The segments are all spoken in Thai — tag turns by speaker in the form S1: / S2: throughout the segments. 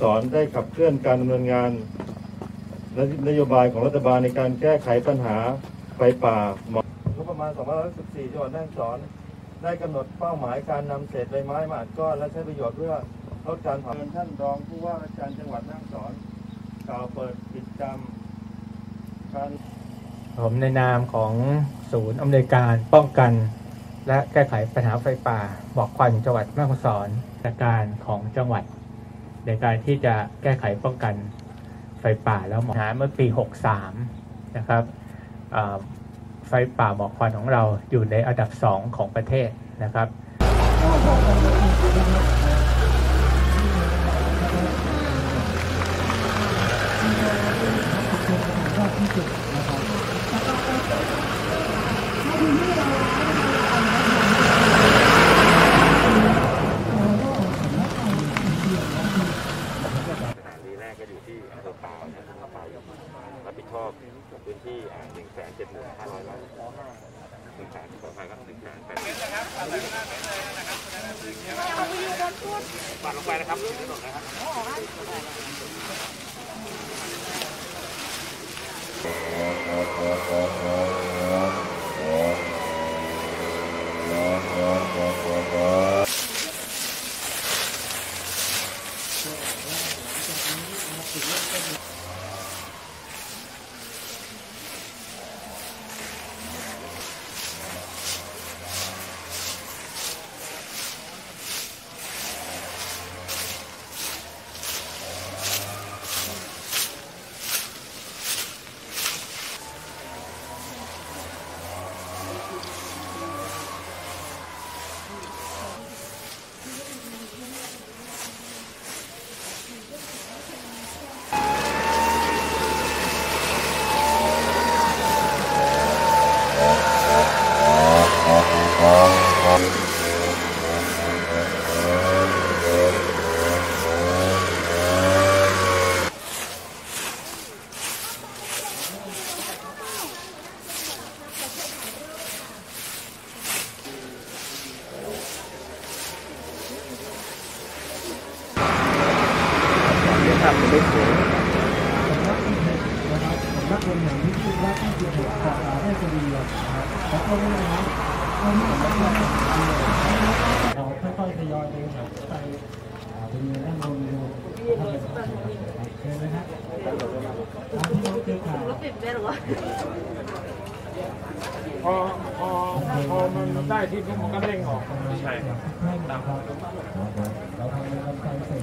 S1: สอนได้ขับเคลื่อนการดำเนินงานและนโยบายของรัฐบาลในการแก้ไขปัญหาไฟป่าหมอกงบประมาณ2514จังหวัดแม่ฮ่องสอน ได้กำหนดเป้าหมายการนำเศษใบไม้มาอัดก้อนและใช้ประโยชน์เพื่อลดการเผาเงินท่านรองผู้ว่าราชการจังหวัดแม่ฮ่องสอนกล่าวเปิดกิจกรรมการ
S2: ผมในนามของศูนย์อำนวยการป้องกัน และแก้ไขปัญหาไฟป่าบอกควันจังหวัดแม่ฮ่องสอนจากการของจังหวัด ในการที่จะแก้ไขป้องกันไฟป่าแล้วหมอกหาเมื่อปี 63 นะครับไฟป่าหมอกควันของเราอยู่ในอันดับ 2 ของประเทศนะครับ
S3: สถานีแรกก็อยู่ที่อำเภอปาวนะครับอำเภอปาว รับผิดชอบพื้นที่หนึ่งแสนเจ็ดหมื่นห้าร้อยไร่หนึ่งแสนขออภัยครับหนึ่งแสนแปดบัตรลงไปนะครับถนนนะครับ
S4: นักเรียนอย่างที่คิดว่าที่จะถูกขอสาได้จะดีนะครับแล้วก็นี่นะครับก็ไม่สามารถเราค่อยๆทยอยเดินไปเป็นด้านบนดูทำแบบเห็นไหมฮะตามที่เราเจอข่าว
S5: พอพอพอมันได้ที่ผมันก็เร่งออก
S3: ใช่ครับ
S4: ตามครับเราทำในลำไส้เสร็จ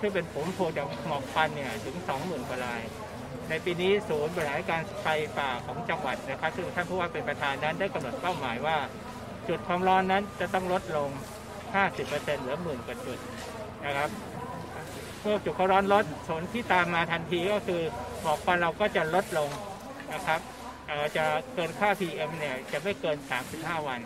S2: ที่เป็นผลพวงจากหมอกควันเนี่ยถึง 20,000กว่าราย ในปีนี้ศูนย์บริหารการไฟป่าของจังหวัดนะครับ ซึ่งท่านผู้ว่าเป็นประธานนั้นได้กำหนดเป้าหมายว่า จุดความร้อนนั้นจะต้องลดลง 50%เหลือหมื่นกว่าจุดนะครับเมื่อจุดความร้อนลดผลที่ตามมาทันทีก็คือหมอกควันเราก็จะลดลงนะครับจะเกินค่า PM เนี่ยจะไม่เกิน 35 วัน